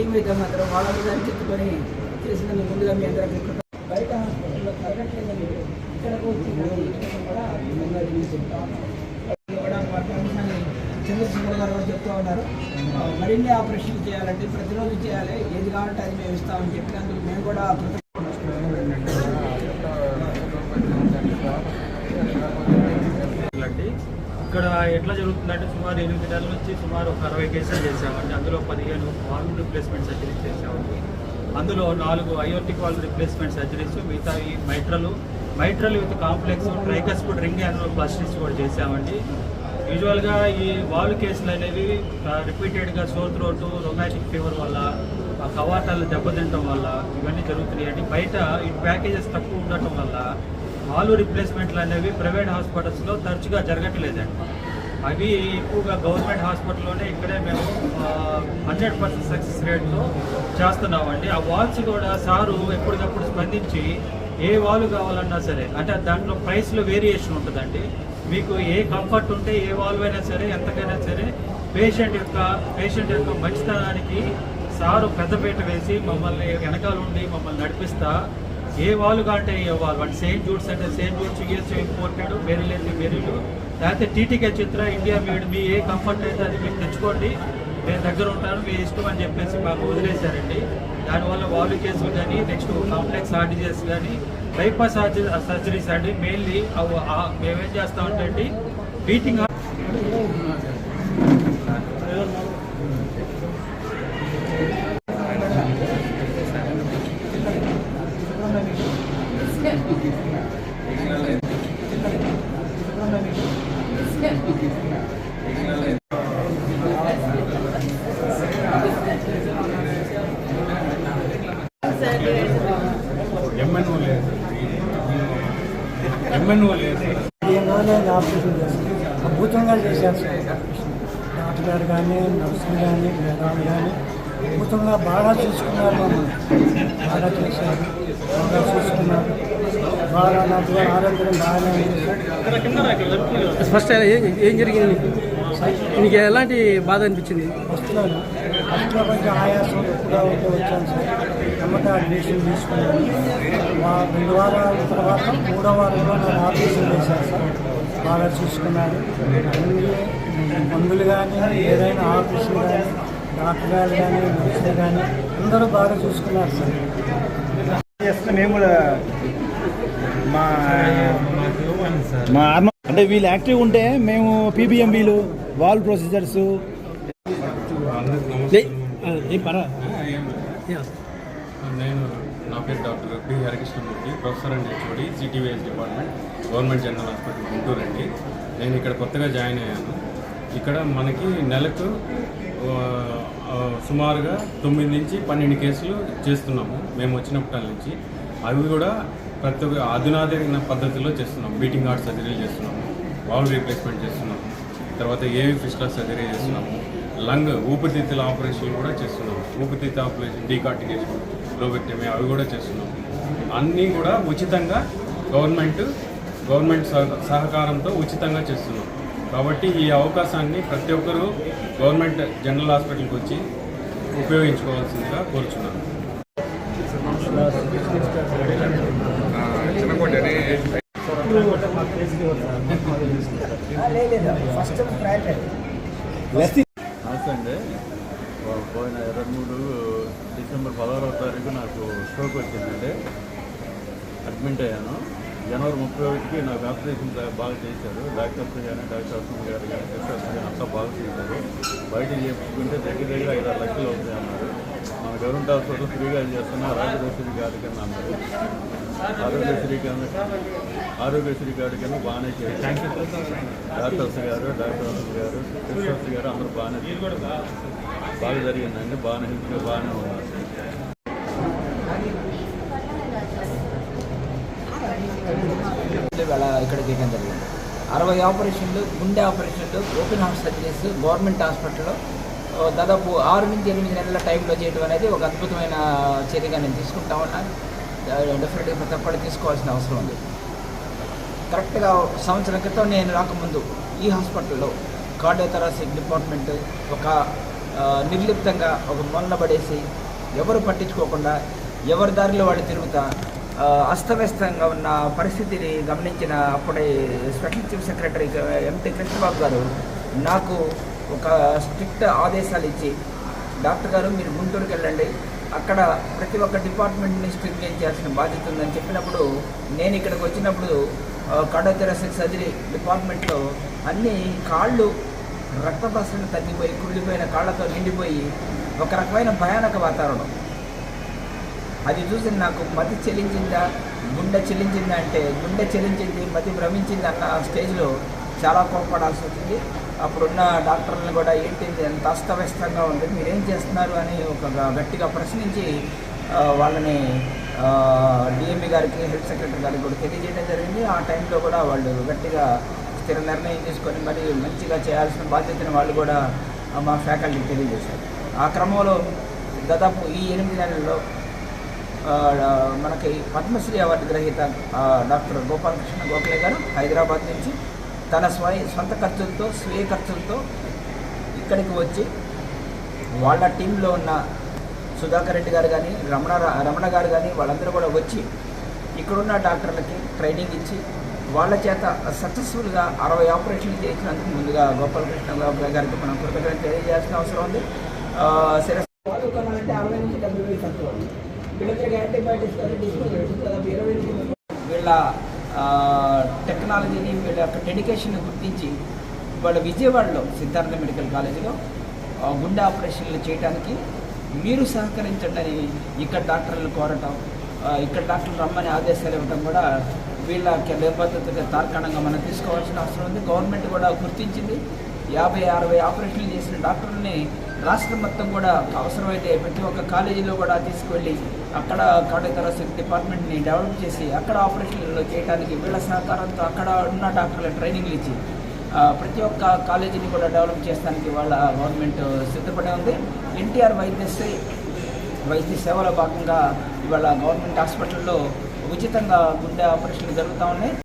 Team అయితే మాత్రం వాళ్ళందరూ చెప్పుకొని చేసిన ముందుగా మీ అందరికీ బయట హాస్పిటల్లో తగ్గట్లేదని ఇక్కడకు వచ్చి కూడా ముందుగా చంద్రశేఖర్ గారు కూడా చెప్తూ ఉన్నారు. మరిన్ని ఆపరేషన్లు చేయాలంటే ప్రతిరోజు చేయాలి. ఏది కావాలంటే అది మేము ఇస్తామని చెప్పినందుకు మేము కూడా కృతజ్ఞతలు అండి ఇక్కడ ఎట్లా జరుగుతుందంటే సుమారు ఎనిమిది నెలల నుంచి సుమారు ఒక అరవై కేసులు చేసామండి అందులో పదిహేను వాల్వ్ రిప్లేస్మెంట్ సర్జరీస్ చేసామండి అందులో నాలుగు ఐఓటిక్ వాల్వ్ రిప్లేస్మెంట్ సర్జరీస్ మిగతా ఈ మైట్రలు mitral with complex tricuspid ring annuloplasties కూడా చేసామండి యూజువల్గా ఈ వాల్వ్ కేసులు అనేవి రిపీటెడ్గా సోర్ త్రోట్ రొమాటిక్ ఫీవర్ వల్ల ఆ కవాటాలు దెబ్బతింటడం వల్ల ఇవన్నీ జరుగుతున్నాయి అంటే బయట ఈ ప్యాకేజెస్ తక్కువ ఉండటం వల్ల వాల్వ్ రిప్లేస్మెంట్లు అనేవి ప్రైవేట్ హాస్పిటల్స్లో తరచుగా జరగట్లేదండి. అవి ఎక్కువగా గవర్నమెంట్ హాస్పిటల్లోనే ఇక్కడే మేము హండ్రెడ్ పర్సెంట్ సక్సెస్ రేట్తో చేస్తున్నామండి. ఆ వాల్స్ కూడా సారు ఎప్పటికప్పుడు స్పందించి ఏ వాల్ కావాలన్నా సరే అంటే దాంట్లో ప్రైస్లో వేరియేషన్ ఉంటుందండి. మీకు ఏ కంఫర్ట్ ఉంటే ఏ వాల్వ్ అయినా సరే ఎంతకైనా సరే పేషెంట్ యొక్క పేషెంట్ యొక్క మంచితనానికి సారు పెద్దపీట వేసి మమ్మల్ని వెనకాల ఉండి మమ్మల్ని నడిపిస్తా ఏ వాలుగా అంటే ఏ వాళ్ళు? అంటే సెయింట్ జూట్స్ అంటే సెయింట్ జూట్స్ యూఎస్ ఇంపోర్టెడ్ బెరిలేసి బెరీలు లేకపోతే టీటీకే చిత్ర ఇండియా మీడ్ మీ ఏ కంఫర్ట్ అయితే అది మీరు తెచ్చుకోండి. నేను దగ్గర ఉంటాను మీ ఇష్టం అని చెప్పేసి మాకు వదిలేశారండి. దానివల్ల వాలు కేసులు కానీ నెక్స్ట్ కాంప్లెక్స్ ఆర్డిజెస్ కానీ బైపాస్ సర్జరీస్ అండి. మెయిన్లీ అవి మేమేం చేస్తామంటే అండి బీటింగ్ ఎంఎన్ఓ లేదు ఎంఎన్ఓ లేదు ఆపరేషన్ చేశారు అద్భుతంగా చేశారు సార్ ఆపరేషన్ డాక్టర్ గారు కానీ నర్సులు కానీ మేడాలు కానీ అద్భుతంగా బాగా చూసుకున్నారు మమ్మల్ని బాగా చేశారు బాగా చూసుకున్నారు బాగా నాకు ఆరోగ్యం బాగానే ఉంది ఫస్ట్ ఏం జరిగింది? మీకు ఎలాంటి బాధ అనిపించింది? ఫస్ట్లో ఫస్ట్లో కొంచెం ఆయాసం ఎక్కువగా ఉంటే వచ్చాను సార్. నమ్మక అడ్మిషన్ తీసుకున్నాను వా- రెండు వారాల తర్వాత మూడో వారంలో నేను ఆపరేషన్ చేశాను సార్. బాగా చూసుకున్నారు అన్ని మందులు కానీ ఏదైనా ఆపరేషన్ కానీ డాక్టర్ గారు కానీ నర్సులు కానీ అందరూ బాగా చూసుకున్నారు సార్. చేస్తే మేము కూడా మా మా అంటే వీళ్ళు యాక్టివ్ ఉంటే మేము పీబీఎంబీలు వాల్ ప్రొసీజర్స్ నేను నా పేరు doctor P Harikrishnamurthy professor and HOD CTVS department government general hospital Guntur అండి. నేను ఇక్కడ కొత్తగా జాయిన్ అయ్యాను. ఇక్కడ మనకి నెలకు సుమారుగా తొమ్మిది నుంచి పన్నెండు కేసులు చేస్తున్నాము. మేము వచ్చినప్పటి నుంచి. అవి కూడా ప్రతి ఒక్క అధునాతన పద్ధతిలో చేస్తున్నాం బీటింగ్ హార్ట్ సర్జరీలు చేస్తున్నాము. వాల్ రీప్లేస్మెంట్ చేస్తున్నాము. తర్వాత ఏవి ఫిస్టల్ సర్జరీ చేస్తున్నాము. లంగ్ ఊపిరితిత్తుల ఆపరేషన్ కూడా చేస్తున్నాము ఊపిరితిత్తు ఆపరేషన్ డీకార్టికేషన్ లోబెక్టమీ అవి కూడా చేస్తున్నాము అన్నీ కూడా ఉచితంగా గవర్నమెంట్ గవర్నమెంట్ సహ- సహకారంతో ఉచితంగా చేస్తున్నాం. కాబట్టి ఈ అవకాశాన్ని ప్రతి ఒక్కరూ గవర్నమెంట్ జనరల్ హాస్పిటల్కి వచ్చి ఉపయోగించుకోవాల్సిందిగా కోరుచున్నాను. లేదు ఫస్ట్ పదహారవ తారీఖు నాకు స్ట్రోక్ వచ్చిందండి. అడ్మిట్ అయ్యాను. జనవరి ముప్పై ఒకటికి నాకు ఆపరేషన్ బాగా చేశారు. డాక్టర్స్ కానీ డాక్టర్ అసమ్ గారు కానీ సిస్టర్స్ కానీ అంతా బాగా చేశారు. బయట చేయించుకుంటే దగ్గర దగ్గర ఐదు ఆరు లక్షలు అవుతాయి అన్నారు. మన గవర్నమెంట్ హాస్పిటల్ ఫ్రీగా చేస్తున్నా ఆరోగ్యశ్రీ కార్డు కింద అన్నారు. ఆరోగ్యశ్రీ కింద ఆరోగ్యశ్రీ కార్డు కింద బాగానే చేశారు. డాక్టర్స్ గారు డాక్టర్ అసమ్ గారు సిస్టర్స్ గారు అందరూ బాగానే. బాగా జరిగిందండి. బాగానే హెల్త్ బాగానే ఉన్నారు. ఇవాళ ఇక్కడ చేయడం జరిగింది. అరవై ఆపరేషన్లు గుండె ఆపరేషన్లు ఓపెన్ హార్ట్ సర్జరీస్ గవర్నమెంట్ హాస్పిటల్లో దాదాపు ఆరు నుంచి ఎనిమిది నెలల టైంలో చేయడం అనేది ఒక అద్భుతమైన చర్యగా నేను తీసుకుంటా ఉన్నాను డెఫినెట్గా ప్రతి తీసుకోవాల్సిన అవసరం ఉంది. కరెక్ట్గా సంవత్సరం క్రితం నేను రాకముందు ఈ హాస్పిటల్లో కార్డియోథెరాసిక్ డిపార్ట్మెంట్ ఒక నిర్లిప్తంగా ఒక మొన్న పడేసి ఎవరు పట్టించుకోకుండా ఎవరి దారిలో వాళ్ళు తిరుగుతా అస్తవ్యస్తంగా ఉన్న పరిస్థితిని గమనించిన అప్పుడే special chief secretary MT Krishnababu గారు నాకు ఒక స్ట్రిక్ట్ ఆదేశాలు ఇచ్చి డాక్టర్ గారు మీరు గుంటూరుకి వెళ్ళండి. అక్కడ ప్రతి ఒక్క డిపార్ట్మెంట్ని స్ట్రింగేం చేయాల్సిన బాధ్యత ఉందని చెప్పినప్పుడు నేను ఇక్కడికి వచ్చినప్పుడు కార్డియోథెరసిక్ సర్జరీ డిపార్ట్మెంట్లో అన్ని కాళ్ళు రక్త ప్రసరణ తగ్గిపోయి కుళ్ళిపోయిన కాళ్ళతో నిండిపోయి ఒక రకమైన భయానక వాతావరణం. అది చూసి నాకు మతి చెల్లించిందా? గుండె చెల్లించిందా అంటే గుండె చెల్లించింది మతి భ్రమించింది అన్న స్టేజ్లో చాలా కోపడాల్సి వచ్చింది. అప్పుడున్న డాక్టర్లను కూడా ఏంటింది ఎంత అస్తవ్యస్తంగా ఉంది మీరేం చేస్తున్నారు అని ఒక గట్టిగా ప్రశ్నించి వాళ్ళని డిఎంఈ గారికి హెల్త్ సెక్రటరీ గారికి కూడా తెలియజేయడం జరిగింది. ఆ టైంలో కూడా వాళ్ళు గట్టిగా స్థిర నిర్ణయం తీసుకొని మరి మంచిగా చేయాల్సిన బాధ్యతను వాళ్ళు కూడా మా ఫ్యాకల్టీకి తెలియజేశారు. ఆ క్రమంలో దాదాపు ఈ ఎనిమిది నెలల్లో మనకి పద్మశ్రీ అవార్డు గ్రహీత డాక్టర్ గోపాలకృష్ణ గోఖలే గారు హైదరాబాద్ నుంచి తన స్వయ సొంత ఖర్చులతో స్వీయ ఖర్చులతో ఇక్కడికి వచ్చి వాళ్ళ టీంలో ఉన్న సుధాకర్ రెడ్డి గారు కానీ రమణ రమణ గారు కానీ వాళ్ళందరూ కూడా వచ్చి ఇక్కడున్న డాక్టర్లకి ట్రైనింగ్ ఇచ్చి వాళ్ళ చేత సక్సెస్ఫుల్గా అరవై ఆపరేషన్లు చేసినందుకు ముందుగా గోపాలకృష్ణ గోఖలే గారికి మనం కృతజ్ఞత తెలియజేయాల్సిన అవసరం ఉంది. సరే అరవై నుంచి డెబ్బై వీళ్ళ టెక్నాలజీని వీళ్ళ యొక్క డెడికేషన్ గుర్తించి వాళ్ళ విజయవాడలో సిద్ధార్థ మెడికల్ కాలేజీలో గుండె ఆపరేషన్లు చేయడానికి మీరు సహకరించండి అని ఇక్కడ డాక్టర్లు కోరటం ఇక్కడ డాక్టర్లు రమ్మని ఆదేశాలు ఇవ్వడం కూడా వీళ్ళ నిర్బద్ధతగా తార్కాణంగా మనం తీసుకోవాల్సిన అవసరం ఉంది. గవర్నమెంట్ కూడా గుర్తించింది. యాభై అరవై ఆపరేషన్లు చేసిన డాక్టర్లని రాష్ట్రం మొత్తం కూడా అవసరమైతే ప్రతి ఒక్క కాలేజీలో కూడా తీసుకువెళ్ళి అక్కడ కార్డియోథెరసిక్ డిపార్ట్మెంట్ని డెవలప్ చేసి అక్కడ ఆపరేషన్లు చేయడానికి వీళ్ళ సహకారంతో అక్కడ ఉన్న డాక్టర్ల ట్రైనింగ్లు ఇచ్చి ప్రతి ఒక్క కాలేజీని కూడా డెవలప్ చేయడానికి వాళ్ళ గవర్నమెంట్ సిద్ధపడి ఉంది. ఎన్టీఆర్ వైద్యశ్రీ వైద్య సేవలో భాగంగా ఇవాళ గవర్నమెంట్ హాస్పిటల్లో ఉచితంగా గుండె ఆపరేషన్లు జరుగుతూ ఉన్నాయి.